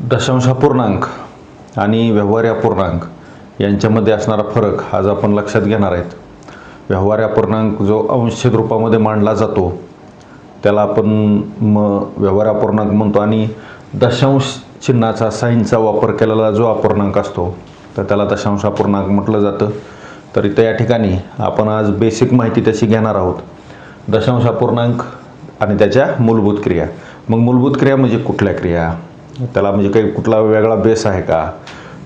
दशांश अपूर्णांक आणि व्यवहार्य अपूर्णांक यांच्यामध्ये असणारा फरक आज आपण लक्षात घेणार आहेत. व्यवहार्य अपूर्णांक जो अंशित रूपामध्ये मांडला जातो त्याला आपण म व्यवहार्य अपूर्णांक म्हणतो आणि दशांश चिन्हाचा साईनचा वापर केलेला जो अपूर्णांक असतो तर त्याला दशांश अपूर्णांक म्हटलं जातं. तर इथं या ठिकाणी आपण आज बेसिक माहिती त्याची घेणार आहोत. दशांश अपूर्णांक आणि त्याच्या मूलभूत क्रिया. मग मूलभूत क्रिया म्हणजे कुठल्या क्रिया? त्याला म्हणजे काही कुठला वेगळा बेस आहे का?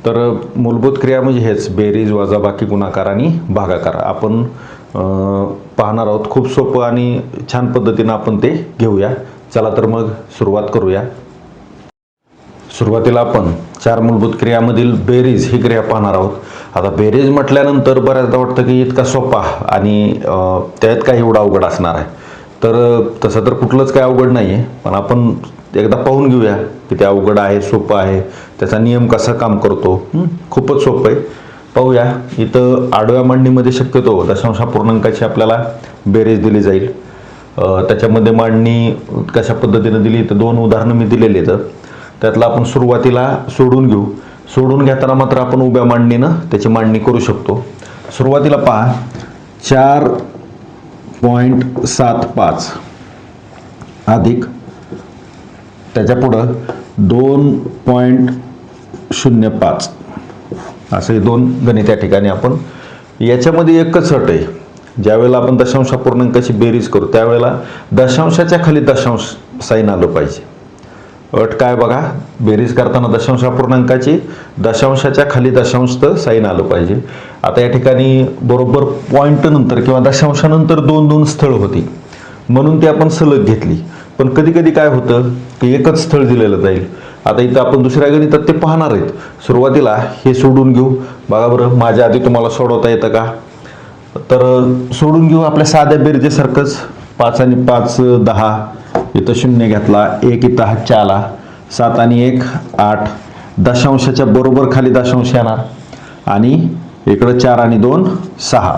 तर मूलभूत क्रिया म्हणजे हेच बेरीज वजाबाकी गुणाकार आणि भागाकार. आपण पाहणार आहोत. खूप सोपं आणि छान पद्धतीनं आपण ते घेऊया. चला तर मग सुरुवात करूया. सुरुवातीला आपण चार मूलभूत क्रियामधील बेरीज ही क्रिया पाहणार आहोत. आता बेरीज म्हटल्यानंतर बऱ्याचदा वाटतं की इतका सोपा आणि त्यात काही एवढा अवघड असणार आहे. तर तसं तर कुठलंच काही अवघड नाही आहे पण आपण एकदा पाहून घेऊया की ते अवघड आहे सोपं आहे. त्याचा नियम कसा काम करतो. खूपच सोपं आहे. पाहूया. इथं आडव्या मांडणीमध्ये शक्यतो दशांश पूर्णांकाची आपल्याला बेरीज दिली जाईल. त्याच्यामध्ये मांडणी कशा पद्धतीनं दिली? तर दोन उदाहरणं मी दिलेली आहेत. त्यातलं आपण सुरुवातीला सोडून घेऊ. सोडून घेताना मात्र आपण उभ्या मांडणीनं त्याची मांडणी करू शकतो. सुरुवातीला पहा. चार पॉईंट सात पाच. अधिक त्याच्या पुढं दोन पॉईंट शून्य पाच. असे दोन गणित या ठिकाणी आपण याच्यामध्ये एकच अट आहे. ज्यावेळेला आपण दशांश पूर्णांकाची बेरीज करू त्यावेळेला दशांशाच्या खाली दशांश साईन आलं पाहिजे. अट काय बघा बेरीज करताना दशांश पूर्णांकाची दशांशाच्या खाली दशांश तर साईन आलं पाहिजे. आता या ठिकाणी बरोबर पॉईंट नंतर किंवा दशांशानंतर दोन दोन स्थळ होती. म्हणून ती आपण सलग घेतली. पण कधी कधी काय होतं की एकच स्थळ दिलेलं जाईल. आता इथं आपण दुसऱ्या गणितात ते पाहणार आहेत. सुरुवातीला हे सोडून घेऊ. बघा बरं माझ्या आधी तुम्हाला सोडवता येतं का? तर सोडून घेऊ आपल्या साध्या बेरजेसारखंच. पाच आणि पाच दहा. इथं शून्य घेतला एक इथं हा चाला. सात आणि एक आठ. दशांशाच्या बरोबर खाली दशांश येणार. आणि इकडं चार आणि दोन सहा.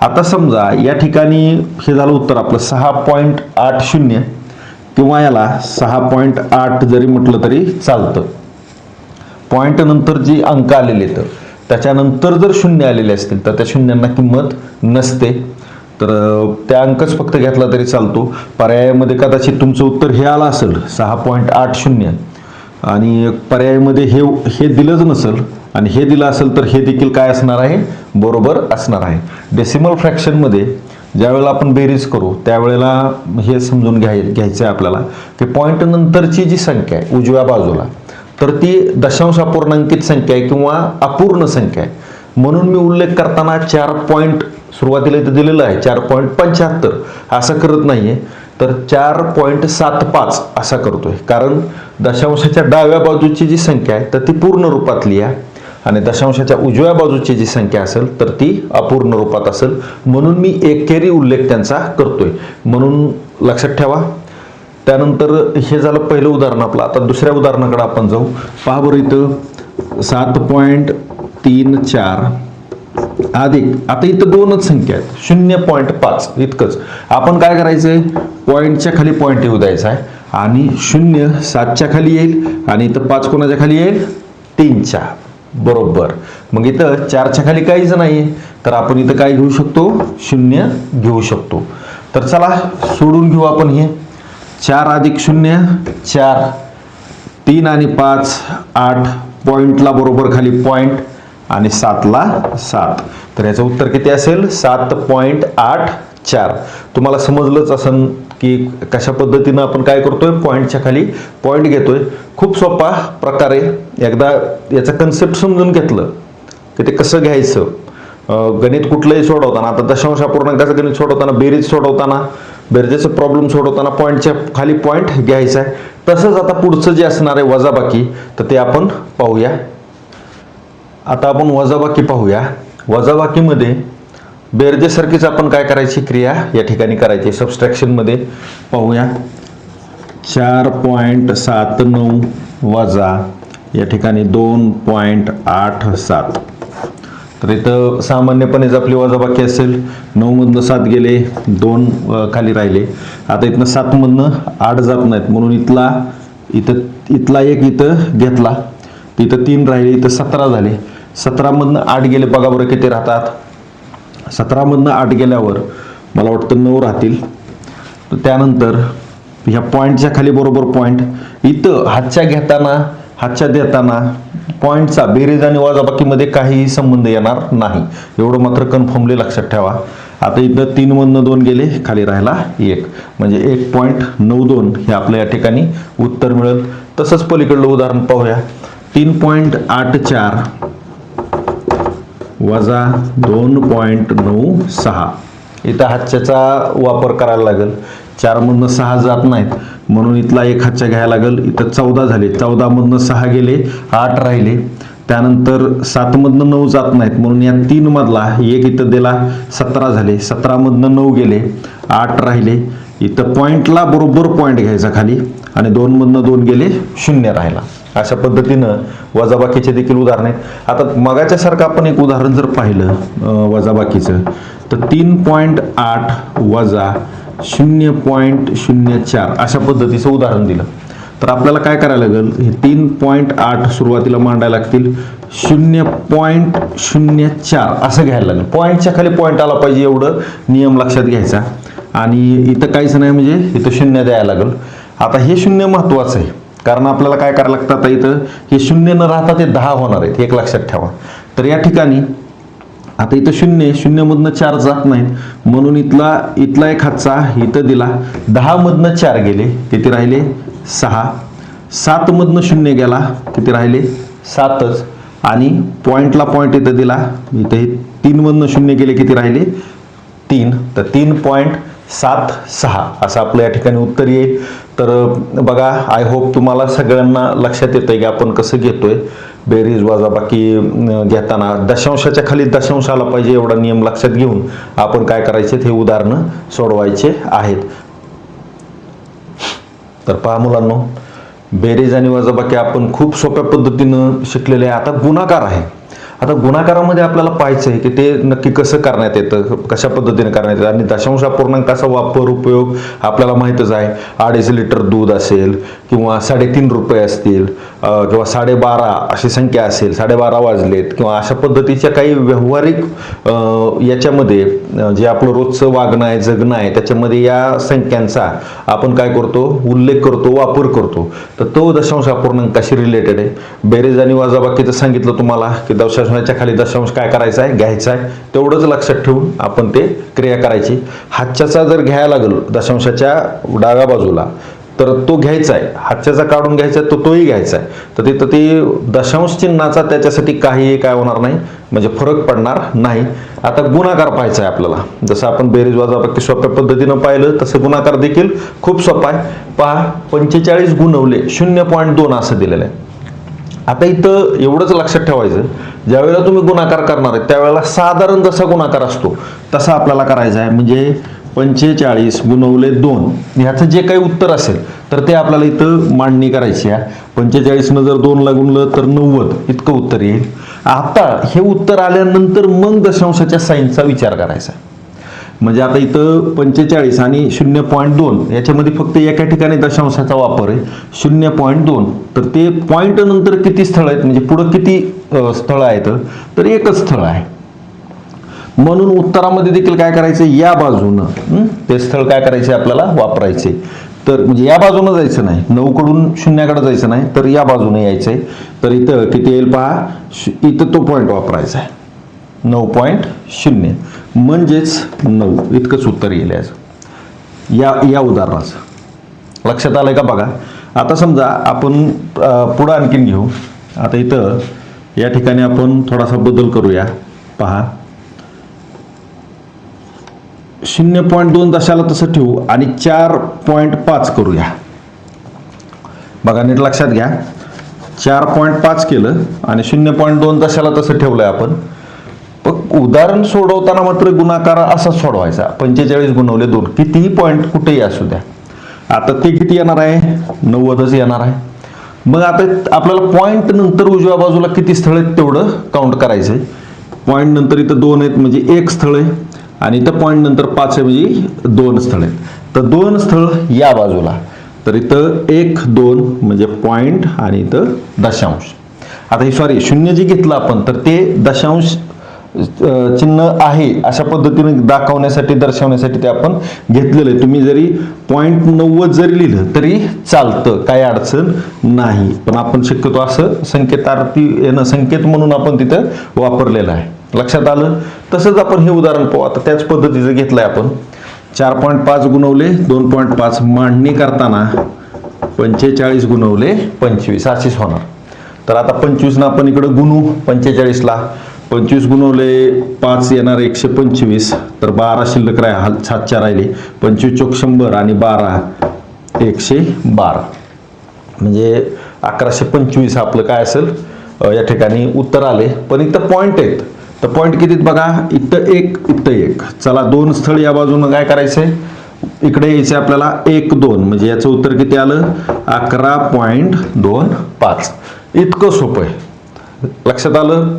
आता समजा या ठिकाणी हे झालं उत्तर आपलं. सहा पॉईंट आठ शून्य. किंवा याला सहा पॉईंट आठ जरी म्हटलं तरी चालतं. पॉईंट नंतर जी अंक आलेले आहेत त्याच्यानंतर जर शून्य आलेले असतील तर त्या शून्यांना किंमत नसते. तर त्या अंकच फक्त घेतला तरी चालतो. पर्यायामध्ये कदाचित तुमचं उत्तर हे आलं असेल सहा पॉईंट आठ शून्य. आणि पर्यायामध्ये हे हे दिलंच नसेल आणि हे दिलं असेल तर हे देखील काय असणार आहे? बरोबर असणार आहे. डेसिमल फ्रॅक्शनमध्ये ज्यावेळेला आपण बेरीज करू त्यावेळेला हे समजून घ्याय घ्यायचं आहे आपल्याला की पॉईंट नंतरची जी संख्या आहे उजव्या बाजूला तर ती दशांश अपूर्णांकित संख्या आहे किंवा अपूर्ण संख्या आहे. म्हणून मी उल्लेख करताना चार पॉईंट सुरुवातीला इथं दिलेलं आहे चार पॉईंट पंच्याहत्तर असं करत नाहीये. तर चार पॉईंट सात पाच असा करतोय. कारण दशांशाच्या डाव्या बाजूची जी संख्या आहे तर ती पूर्ण रूपातली आहे. आणि दशांशाच्या उजव्या बाजूची जी संख्या असेल तर ती अपूर्ण रूपात असेल. म्हणून मी एकेरी उल्लेख त्यांचा करतोय. म्हणून लक्षात ठेवा. त्यानंतर हे झालं पहिलं उदाहरण आपलं. आता दुसऱ्या उदाहरणाकडे आपण जाऊ. पहा बरं इथं. सात पॉईंट तीन चार. अधिक आता इथं दोनच संख्या आहेत. शून्य पॉईंट पाच. इतकंच. आपण काय करायचंय? पॉईंटच्या खाली पॉईंट येऊ द्यायचा आहे. आणि शून्य सातच्या खाली येईल. आणि इथं पाच कोणाच्या खाली येईल? तीनच्या. बरोबर. मग इथं चारच्या खाली काहीच नाही तर आपण इथं काय घेऊ शकतो? शून्य घेऊ शकतो. तर चला सोडून घेऊ आपण हे. चार अधिक शून्य चार. तीन आणि पाच आठ. पॉईंटला बरोबर खाली पॉईंट आणि सातला सात. तर याचं उत्तर किती असेल? सात पॉईंट आठ. चार. तुम्हाला समजलंच असन की कशा पद्धतीनं आपण काय करतोय? पॉईंटच्या खाली पॉईंट घेतोय. खूप सोपा प्रकारे एकदा याचा कन्सेप्ट समजून घेतलं की ते कसं घ्यायचं? गणित कुठलंही सोडवताना आता दशांश पूर्णांकाचं गणित सोडवताना बेरीज सोडवताना बेरजेचं प्रॉब्लेम सोडवताना पॉईंटच्या खाली पॉईंट घ्यायचा आहे. तसंच आता पुढचं जे असणार आहे वजाबाकी तर ते आपण पाहूया. आता आपण वजाबाकी पाहूया. वजाबाकीमध्ये बेरजेसारखीच आपण काय करायची क्रिया? या ठिकाणी करायची. सबस्ट्रॅक्शनमध्ये पाहूया. चार पॉईंट सात नऊ वजा या ठिकाणी दोन पॉईंट आठ सात. तर इथं सामान्यपणेच आपली वजाबाकी असेल नऊमधनं सात गेले दोन खाली राहिले. आता इथनं सातमधनं आठ जात नाहीत. म्हणून इथला इथं इथला एक इथं घेतला. इथं तीन राहिले इथं सतरा झाले. सतरामधनं आठ गेले. बघा बरं किती राहतात. सतरामधनं आठ गेल्यावर मला वाटतं नऊ राहतील. तर त्यानंतर ह्या पॉईंटच्या खाली बरोबर पॉईंट इथं हातच्या घेताना हातच्या देताना पॉईंटचा बेरीज आणि वाजाबाकीमध्ये काहीही संबंध येणार नाही. एवढं मात्र कन्फर्मली लक्षात ठेवा. आता इथं तीन मधनं दोन गेले खाली राहिला एक. म्हणजे एक पॉईंट नऊ दोन हे आपल्या या ठिकाणी उत्तर मिळेल. तसंच पलीकडलं उदाहरण पाहूया. तीन पॉईंट आठ चार. वजा दोन पॉईंट नऊ सहा. इथं हातच्याचा वापर करायला लागेल. चारमधनं सहा जात नाहीत. म्हणून इथला एक हातच्या घ्यायला लागेल. इथं चौदा झाले. चौदामधनं सहा गेले आठ राहिले. त्यानंतर सातमधनं नऊ जात नाहीत. म्हणून या तीन मधला एक इथं दिला सतरा झाले. सतरामधनं नऊ गेले आठ राहिले. इथं पॉईंटला बरोबर पॉईंट घ्यायचा खाली. आणि दोनमधनं दोन गेले शून्य राहिला. अशा पद्धतीनं वजाबाकीचे देखील उदाहरण आहेत. आता मगाच्यासारखं आपण एक उदाहरण जर पाहिलं वजाबाकीचं तर तीन पॉईंट आठ वजा शून्य पॉईंट शून्य चार अशा पद्धतीचं उदाहरण दिलं. तर आपल्याला काय करायला लागेल? हे तीन पॉईंट आठ सुरुवातीला मांडायला लागतील. शून्य पॉईंट शून्य चार असं घ्यायला लागेल. पॉईंटच्या खाली पॉईंट आला पाहिजे एवढं नियम लक्षात घ्यायचा. आणि इथं काहीच नाही म्हणजे इथं शून्य द्यायला लागेल. आता हे शून्य महत्वाचं आहे. कारण आपल्याला काय करायला लागतं आता इथं? हे शून्य न राहता ते दहा होणार आहेत एक लक्षात ठेवा. तर या ठिकाणी आता इथं शून्य शून्यमधनं चार जात नाहीत. म्हणून इथला इथला एक हातचा इथं दिला दहामधनं चार गेले किती राहिले? सहा. सातमधनं शून्य गेला किती राहिले? सातच. आणि पॉईंटला पॉईंट इथं दिला इथं तीनमधनं शून्य गेले किती राहिले? तीन. तर तीन पॉईंट सात सहा असं आपलं या ठिकाणी उत्तर येईल. तर बघा आय होप तुम्हाला सगळ्यांना लक्षात येतंय की आपण कसं घेतोय. बेरीज वजाबाकी अं, घेताना दशांशाच्या खाली दशांश आला पाहिजे एवढा नियम लक्षात घेऊन आपण काय करायचे? हे उदाहरणं सोडवायचे आहेत. तर पहा मुलांनो बेरीज आणि वजाबाकी आपण खूप सोप्या पद्धतीनं शिकलेले आहे. आता गुणाकार आहे. आता गुणाकारामध्ये आपल्याला पाहायचं आहे की ते नक्की कसं करण्यात येतं कशा पद्धतीने करण्यात येतं? आणि दशांश अपूर्णांकाचा वापर उपयोग आपल्याला माहीतच आहे. अडीच लिटर दूध असेल किंवा साडेतीन रुपये असतील. किंवा साडेबारा अशी संख्या असेल साडेबारा वाजलेत किंवा अशा पद्धतीच्या काही व्यावहारिक याच्यामध्ये जे आपलं रोजचं वागणं आहे जगणं आहे त्याच्यामध्ये या संख्यांचा आपण काय करतो? उल्लेख करतो वापर करतो. तर तो दशांश अपूर्णांकाशी रिलेटेड आहे. बेरेज आणि वाजाबाकीचं सांगितलं तुम्हाला की दशांशाच्या खाली दशांश काय करायचा आहे घ्यायचा आहे तेवढंच लक्षात ठेवून आपण ते क्रिया करायची. हातच्याचा जर घ्यायला लागलो दशांशाच्या डाव्या बाजूला तर तो घ्यायचा आहे हातच्याचा काढून घ्यायचा आहे तो तोही घ्यायचा आहे तर तिथं ते दशांश चिन्हाचा त्याच्यासाठी काहीही काय होणार नाही म्हणजे फरक पडणार नाही. आता गुणाकार पाहायचा आहे आपल्याला. जसं आपण बेरीज वजाबाकी सोप्या पद्धतीनं पाहिलं तसं गुणाकार देखील खूप सोपा आहे. पहा पंचेचाळीस गुणवले शून्य पॉईंट दोन असं दिलेलं आहे. आता इथं एवढंच लक्षात ठेवायचं ज्यावेळेला तुम्ही गुणाकार करणार आहे त्यावेळेला साधारण जसा गुणाकार असतो तसा आपल्याला करायचा आहे म्हणजे पंचेचाळीस गुणवले दोन. ह्याचं जे काही उत्तर असेल तर ते आपल्याला इथं मांडणी करायची आहे. पंचेचाळीसनं जर दोनला गुणलं तर नव्वद. इतकं उत्तर येईल. आता हे उत्तर आल्यानंतर मग दशांशाच्या साईनचा विचार करायचा म्हणजे आता इथं पंचेचाळीस आणि शून्य पॉईंट दोन याच्यामध्ये फक्त एका ठिकाणी दशांशाचा वापर आहे. शून्य पॉईंट दोन. तर ते पॉईंट नंतर किती स्थळ आहेत? म्हणजे पुढं किती स्थळं आहेत? तर एकच स्थळ आहे. म्हणून उत्तरामध्ये देखील काय करायचं या बाजूनं ते स्थळ काय करायचे आपल्याला? वापरायचे तर म्हणजे या बाजूनं जायचं नाही. नऊ कडून शून्याकडे जायचं नाही. तर या बाजूने यायचंय. तर इथं किती येईल पहा? इथं तो पॉईंट वापरायचा आहे. नऊ पॉईंट शून्य. म्हणजेच नऊ. इतकंच उत्तर येईल याचं. या या उदाहरणाचं. लक्षात आलंय का बघा? आता समजा आपण पुढं आणखीन घेऊ. आता इथं या ठिकाणी आपण थोडासा बदल करूया. पहा. शून्य पॉईंट दोन दशाला तसं ठेवू आणि चार पॉईंट पाच करूया. बघा नीट लक्षात घ्या. चार पॉईंट पाच केलं आणि शून्य पॉईंट दोन दशाला तसं ठेवलंय आपण. पण उदाहरण सोडवताना मात्र गुणाकार असा सोडवायचा. पंचेचाळीस गुणवले दोन. कितीही पॉईंट कुठेही असू द्या. आता ते किती येणार आहे? नव्वदच येणार आहे. मग आता आपल्याला पॉईंट नंतर उजव्या बाजूला किती स्थळ आहेत तेवढं काउंट करायचं आहे पॉईंट नंतर इथं दोन आहेत म्हणजे एक स्थळ आहे. आणि इथं पॉईंट नंतर पाच आहे म्हणजे दोन स्थळ आहेत. तर दोन स्थळ या बाजूला. तर इथं एक दोन म्हणजे पॉईंट आणि इथं दशांश. आता हे सॉरी शून्य जे घेतलं आपण तर ते दशांश चिन्ह आहे अशा पद्धतीने दाखवण्यासाठी दर्शवण्यासाठी ते आपण घेतलेलं आहे. तुम्ही जरी पॉईंट नव्वद जरी लिहिलं तरी चालतं काही अडचण नाही. पण आपण शक्यतो असं संकेतार्थी येणं संकेत म्हणून आपण तिथं वापरलेलं आहे. लक्षात आलं? तसंच आपण हे उदाहरण पाहू. आता त्याच पद्धतीचं घेतलंय आपण. चार पॉईंट पाच गुणवले दोन पॉईंट पाच मांडणी करताना पंचेचाळीस गुणवले. पंचवीस अशीच होणार. तर आता पंचवीसनं आपण इकडं गुणू पंचेचाळीसला. पंचवीस गुणवले पाच येणार एकशे पंचवीस. तर बारा शिल्लक राह सातच्या राहिले. पंचवीस चोक शंभर आणि बारा एकशे बारा. म्हणजे अकराशे पंचवीस आपलं काय असेल? या ठिकाणी उत्तर आले. पण इथं पॉईंट आहेत. तर पॉईंट कितीत बघा? इथं एक इथं एक. चला दोन स्थळ या बाजूनं काय करायचंय इकडे यायचे आपल्याला एक दोन. म्हणजे याचं उत्तर किती आलं? अकरा पॉईंट दोन पाच. इतकं सोपं आहे. लक्षात आलं?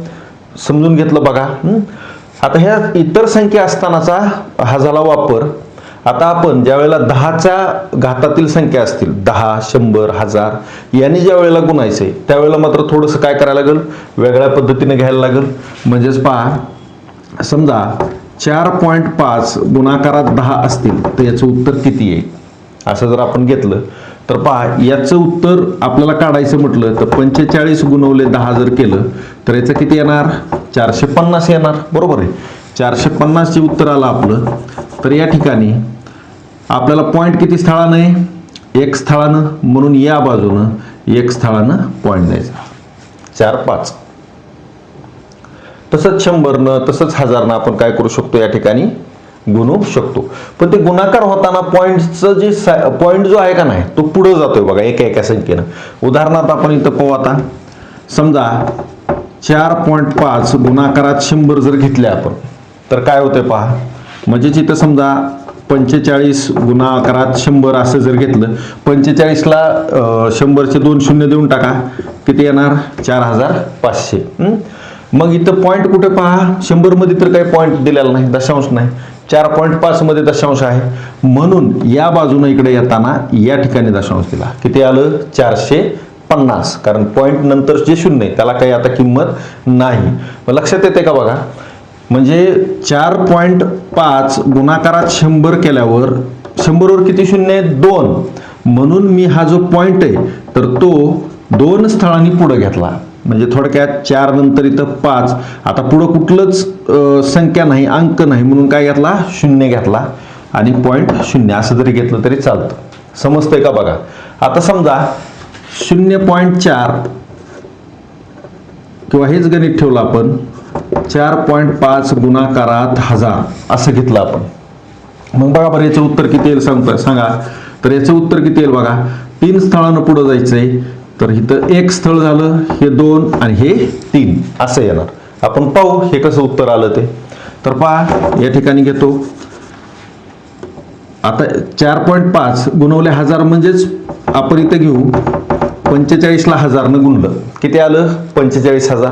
समजून घेतलं बघा. आता ह्या इतर संख्या असतानाचा हा झाला वापर. आता आपण ज्या वेळेला दहाच्या घातातील संख्या असतील दहा शंभर हजार यांनी ज्या वेळेला गुणायचे त्यावेळेला मात्र थोडंसं काय करायला लागेल? वेगळ्या पद्धतीने घ्यायला लागेल. म्हणजेच पहा समजा चार पॉईंट पाच गुणाकारात दहा असतील तर याचं उत्तर किती येईल असं जर आपण घेतलं तर पहा याचं उत्तर आपल्याला काढायचं म्हटलं तर पंचेचाळीस गुणवले दहा जर केलं तर याचं किती येणार? चारशे पन्नास येणार. बरोबर आहे. चारशे पन्नासचे उत्तर आलं आपलं. तर या ठिकाणी आपल्याला पॉईंट किती स्थळानं आहे? एक स्थळानं म्हणून या बाजूनं एक स्थळानं पॉईंट द्यायचा. चार पाच. तसंच शंभरनं तसंच हजारनं आपण काय करू शकतो या ठिकाणी? गुणू शकतो. पण ते गुणाकार होताना पॉईंटचं जे पॉईंट जो आहे का नाही तो पुढे जातोय बघा एका एका संख्येनं. उदाहरणार्थ आपण इथं पाहू आता. समजा चार पॉईंट पाच गुणाकारात शंभर जर घेतले आपण तर काय होतंय पहा? म्हणजेच इथं समजा पंचेचाळीस गुणाकारात शंभर असं जर घेतलं पंचेचाळीसला शंभरचे दोन शून्य देऊन टाका. किती येणार? चार हजार पाचशे. मग इथं पॉईंट कुठे पहा? शंभरमध्ये तर काही पॉईंट दिलेला नाही दशांश नाही. चार पॉईंट पाच मध्ये दशांश आहे. म्हणून या बाजूनं इकडे येताना या ठिकाणी दशांश दिला. किती आलं? चारशे पन्नास. कारण पॉईंट नंतर जे शून्य आहे त्याला काही आता किंमत नाही. लक्षात येते का बघा? म्हणजे चार पॉईंट पाच गुणाकारात शंभर केल्यावर शंभरवर किती शून्य आहे? दोन. म्हणून मी हा जो पॉईंट आहे तर तो दोन स्थळांनी पुढे घेतला. म्हणजे थोडक्यात चार नंतर इथं पाच. आता पुढं कुठलंच संख्या नाही अंक नाही म्हणून काय घेतला? शून्य घेतला. आणि पॉईंट शून्य असं जरी घेतलं तरी चालतं. समजतंय का बघा? आता समजा शून्य पॉईंट चार किंवा हेच गणित ठेवलं आपण चार पॉईंट पाच गुणाकारात हजार असं घेतलं आपण. मग बघा बरं याचं उत्तर किती येईल सांगतो सांगा. तर याचं उत्तर किती येईल बघा. तीन स्थळानं पुढं जायचंय. तर इथं एक स्थळ झालं हे दोन आणि हे तीन असं येणार. आपण पाहू हे कसं उत्तर आलं ते. तर पहा या ठिकाणी घेतो. आता चार पॉईंट पाच गुणवले हजार म्हणजेच आपण इथं घेऊ. पंचेचाळीसला हजारनं गुणलं. किती आलं? पंचेचाळीस हजार.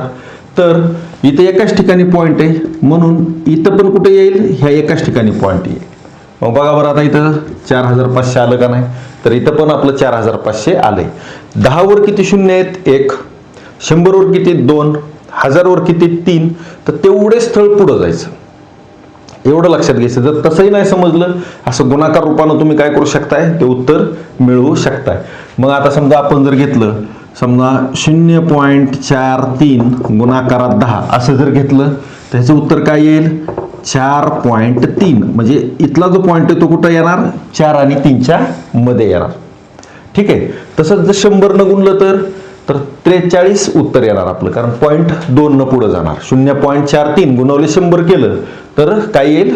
तर इथं एकाच ठिकाणी पॉईंट आहे. म्हणून इथं पण कुठे येईल? ह्या एकाच ठिकाणी पॉईंट येईल. मग बघा बरं आता इथं चार हजार पाचशे आलं का नाही? तर इथं पण आपलं चार हजार पाचशे आलंय. दहावर किती शून्य आहेत? एक. शंभरवर किती दोन. हजारवर किती तीन. तर तेवढे स्थळ पुढं जायचं. एवढं लक्षात घ्यायचं. जर तसंही नाही समजलं असं गुणाकार रूपानं तुम्ही काय करू शकताय? ते उत्तर मिळवू शकताय. मग आता समजा आपण जर घेतलं समजा शून्य पॉईंट चार तीन गुणाकारात दहा असं जर घेतलं तर ह्याचं उत्तर काय येईल? चार पॉईंट तीन. म्हणजे इथला जो पॉईंट आहे तो कुठं येणार? चार आणि तीनच्या मध्ये येणार. ठीक आहे? तसंच जर शंभर न गुणलं तर तर त्रेचाळीस उत्तर येणार आपलं कारण पॉईंट दोन न पुढं जाणार. शून्य पॉईंट चार तीन गुणवले शंभर केलं तर काय येईल?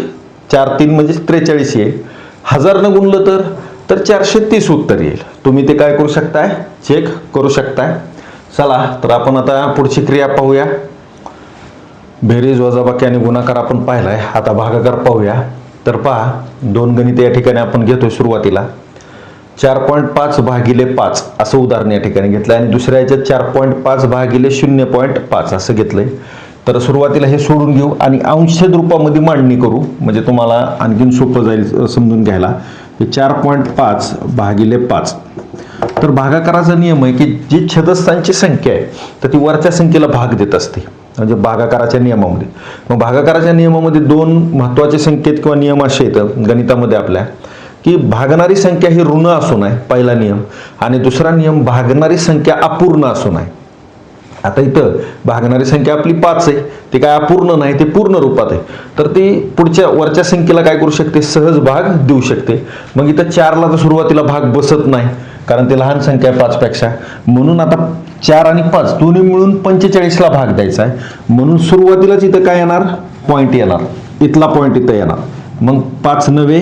चार तीन म्हणजे त्रेचाळीस येईल. हजार न गुणलं तर तर चारशे तीस उत्तर येईल. तुम्ही ते काय करू शकताय? चेक करू शकताय. चला तर आपण आता पुढची क्रिया पाहूया. बेरीज वजाबाकी आणि गुणाकार आपण पाहिलाय. आता भागाकार पाहूया. तर पहा दोन गणित या ठिकाणी आपण घेतोय सुरुवातीला. चार पॉईंट पाच भागिले पाच असं उदाहरण या ठिकाणी घेतलं आणि दुसऱ्या याच्यात चार पॉईंट पाच भागिले शून्य पॉईंट पाच असं घेतलंय. तर सुरुवातीला हे सोडून घेऊ आणि अंशद रूपामध्ये मांडणी करू. म्हणजे तुम्हाला आणखीन सोपं जाईल समजून घ्यायला. चार पॉईंट पाच भागिले पाच. तर भागाकाराचा नियम आहे की जी छदस्थांची संख्या आहे तर ती वरच्या संख्येला भाग देत असते. म्हणजे भागाकाराच्या नियमामध्ये. मग भागाकाराच्या नियमामध्ये दोन महत्त्वाचे संकेत किंवा नियम असे येतात गणितामध्ये आपल्या की भागणारी संख्या ही ऋण असू नये पहिला नियम आणि दुसरा नियम भागणारी संख्या अपूर्ण असू नये आता इथं भागणारी संख्या आपली पाच आहे. ती काय अपूर्ण नाही ते पूर्ण रूपात आहे. तर ती पुढच्या वरच्या संख्येला काय करू शकते? सहज भाग देऊ शकते. मग इथं चारला तर सुरुवातीला भाग बसत नाही कारण ती लहान संख्या आहे पाचपेक्षा. म्हणून आता चार आणि पाच दोन्ही मिळून पंचेचाळीसला भाग द्यायचा आहे. म्हणून सुरुवातीलाच इथं काय येणार? पॉईंट येणार. इथला पॉईंट इथं येणार. मग पाच नवे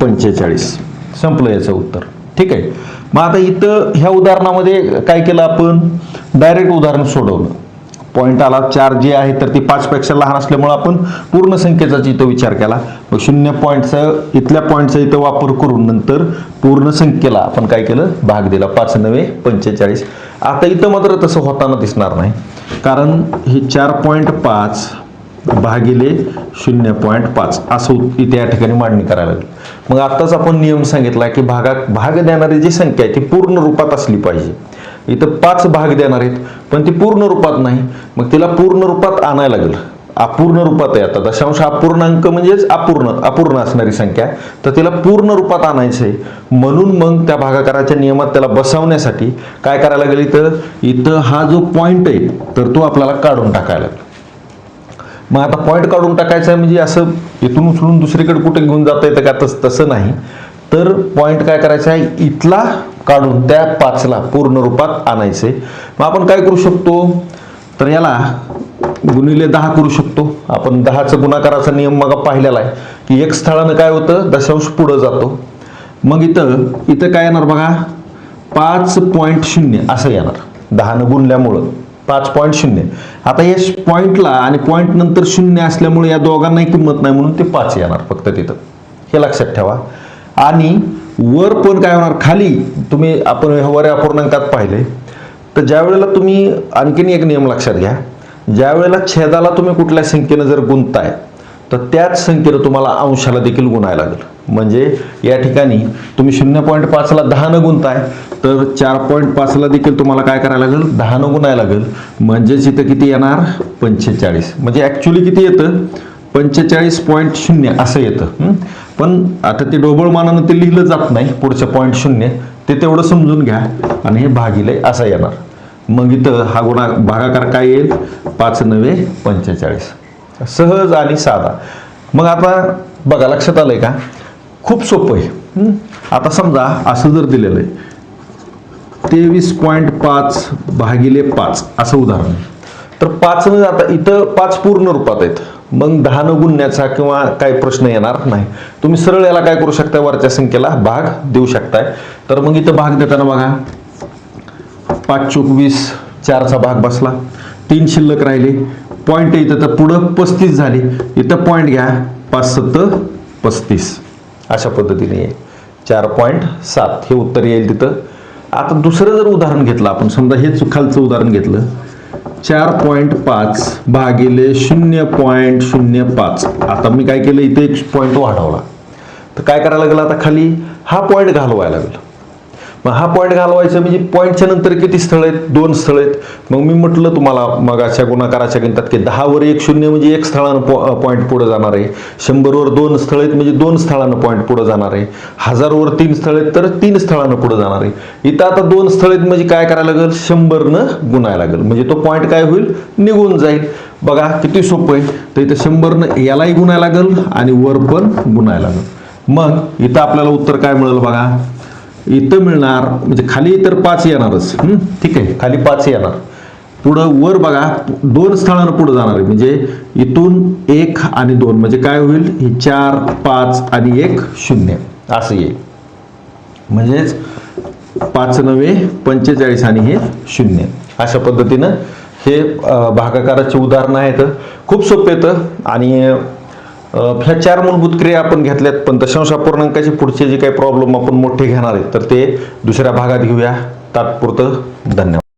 पंचेचाळीस. संपलं याचं उत्तर. ठीक आहे. मग आता इथं ह्या उदाहरणामध्ये काय केलं आपण? डायरेक्ट उदाहरण सोडवलं. पॉईंट आला चार जे आहे तर ती पाचपेक्षा लहान असल्यामुळे आपण पूर्ण संख्येचा इथं विचार केला. मग शून्य पॉईंटचा इथल्या पॉईंटचा इथं वापर करून नंतर पूर्ण संख्येला आपण काय केलं? भाग दिला. पाच नवे पंचेचाळीस. आता इथं मात्र तसं होताना दिसणार नाही. कारण हे चार पॉईंट पाच भागिले शून्य पॉईंट पाच. असं इथे या ठिकाणी मांडणी करायला लागेल. मग आत्ताच आपण नियम सांगितला की भागात भाग देणारी जी संख्या आहे ती पूर्ण रूपात असली पाहिजे. इथं पाच भाग देणार आहेत पण ती पूर्ण रूपात नाही. मग तिला पूर्ण रूपात आणायला लागेल. अपूर्ण रूपात आहे आता. दशांश अपूर्णांक म्हणजेच अपूर्ण अपूर्ण असणारी संख्या. तर तिला पूर्ण रूपात आणायचं आहे. म्हणून मग त्या भागाकाराच्या नियमात त्याला बसवण्यासाठी काय करायला लागेल इथं? इथं हा जो पॉईंट आहे तर तो आपल्याला काढून टाकायला लागेल. मग आता पॉईंट काढून टाकायचा आहे म्हणजे असं इथून उचलून दुसरीकडे कुठे घेऊन जाता येतं का? तस तसं नाही. तर पॉईंट काय करायचा आहे? इथला काढून त्या पाचला पूर्ण रूपात आणायचे. मग आपण काय करू शकतो? तर याला गुणिले दहा करू शकतो. आपण दहाचं गुणाकाराचा नियम मग पाहिलेला आहे की एक स्थळानं काय होतं? दशांश पुढं जातो. मग इथं इथं काय येणार बघा? पाच पॉईंट शून्य असं येणार. दहानं गुणल्यामुळं पाच पॉईंट शून्य. आता या पॉईंटला आणि पॉईंट नंतर शून्य असल्यामुळे या दोघांनाही किंमत नाही म्हणून ते पाच येणार फक्त तिथं. हे लक्षात ठेवा. आणि वर पण काय होणार? खाली. तुम्ही आपण वर अपूर्णांकात पाहिले. तर ज्या वेळेला तुम्ही आणखीन एक नियम लक्षात घ्या. ज्या वेळेला छेदाला तुम्ही कुठल्या संख्येनं जर गुंतताय तर त्याच संख्येनं तुम्हाला अंशाला देखील गुणायला लागेल. म्हणजे या ठिकाणी तुम्ही शून्य पॉईंट पाचला दहानं गुंताय तर चार पॉईंट पाचला देखील तुम्हाला काय करायला लागेल? दहानं गुणायला लागेल. म्हणजेच इथं किती येणार? पंचेचाळीस. म्हणजे ॲक्च्युली किती येतं? पंचेचाळीस पॉईंट शून्य असं येतं. पण आता ते डोबळमानानं ते लिहिलं जात नाही पुढचं पॉईंट शून्य. ते तेवढं समजून घ्या आणि हे भागिले असं येणार. मग इथं हा गुणा भागाकार काय येईल? पाच नवे पंचेचाळीस. सहज आणि साधा. मग आता बघा लक्षात आलंय का? खूप सोपं आहे. आता समजा असं जर दिलेलं आहे. तेवीस पॉईंट पाच भागिले पाच असं उदाहरण तर पाच म्हणजे आता इथं पाच पूर्ण रूपात आहेत. मग दहानं गुणण्याचा किंवा काही प्रश्न येणार नाही. तुम्ही सरळ याला काय करू शकता वरच्या संख्येला भाग देऊ शकताय. तर मग इथं भाग देताना बघा. पाच चोक वीस चारचा भाग बसला. तीन शिल्लक राहिले. पॉईंट इथं तर पुढं पस्तीस झाली. इथं पॉईंट घ्या. पाच सत्त पस्तीस. अशा पद्धतीने येईल. चार पॉईंट सात. हे उत्तर येईल तिथं. आता दुसरं जर उदाहरण घेतलं आपण. समजा हेच खालचं उदाहरण घेतलं. चार पॉईंट पाच भागिले शून्य पॉईंट शून्य पाच. आता मी काय केलं? इथे एक पॉईंट वाढवला. तर काय करायला लागलं आता खाली? हा पॉईंट घालवायला लागला. मग हा पॉईंट घालवायचा म्हणजे पॉईंटच्या नंतर किती स्थळ आहेत? दोन स्थळ आहेत. मग मी म्हटलं तुम्हाला मग अशा गुणाकाराच्या गणतात की दहावर एक शून्य म्हणजे एक स्थळानं पॉईंट पुढे जाणार आहे. शंभरवर दोन स्थळ आहेत म्हणजे दोन स्थळानं पॉईंट पुढे जाणार आहे. हजारवर तीन स्थळ आहेत तर तीन स्थळानं पुढे जाणार आहे. इथं आता दोन स्थळ आहेत म्हणजे काय करायला लागेल? शंभरनं गुणायला लागेल. म्हणजे तो पॉईंट काय होईल? निघून जाईल. बघा किती सोपं आहे. तर इथं शंभरनं यालाही गुणायला लागेल आणि वर पण गुणायला लागेल. मग इथं आपल्याला उत्तर काय मिळेल बघा? इथं मिळणार म्हणजे खाली तर पाच येणारच. ठीक आहे खाली पाच येणार. पुढं वर बघा दोन स्थळांना पुढे जाणार आहे. म्हणजे इथून एक आणि दोन म्हणजे काय होईल? हे चार पाच आणि एक शून्य. असं येईल. म्हणजेच पाच नवे पंचेचाळीस आणि हे शून्य. अशा पद्धतीनं हे भागाकाराचे भागाकाराची उदाहरणं आहेत. खूप सोपे येतं. आणि ह्या चार मूलभूत क्रिया आपण घेतल्यात पण दशांश अपूर्णांकाचे पुढचे जे काही प्रॉब्लेम आपण मोठे घेणार आहेत तर ते दुसऱ्या भागात घेऊया. तात्पुरतं धन्यवाद.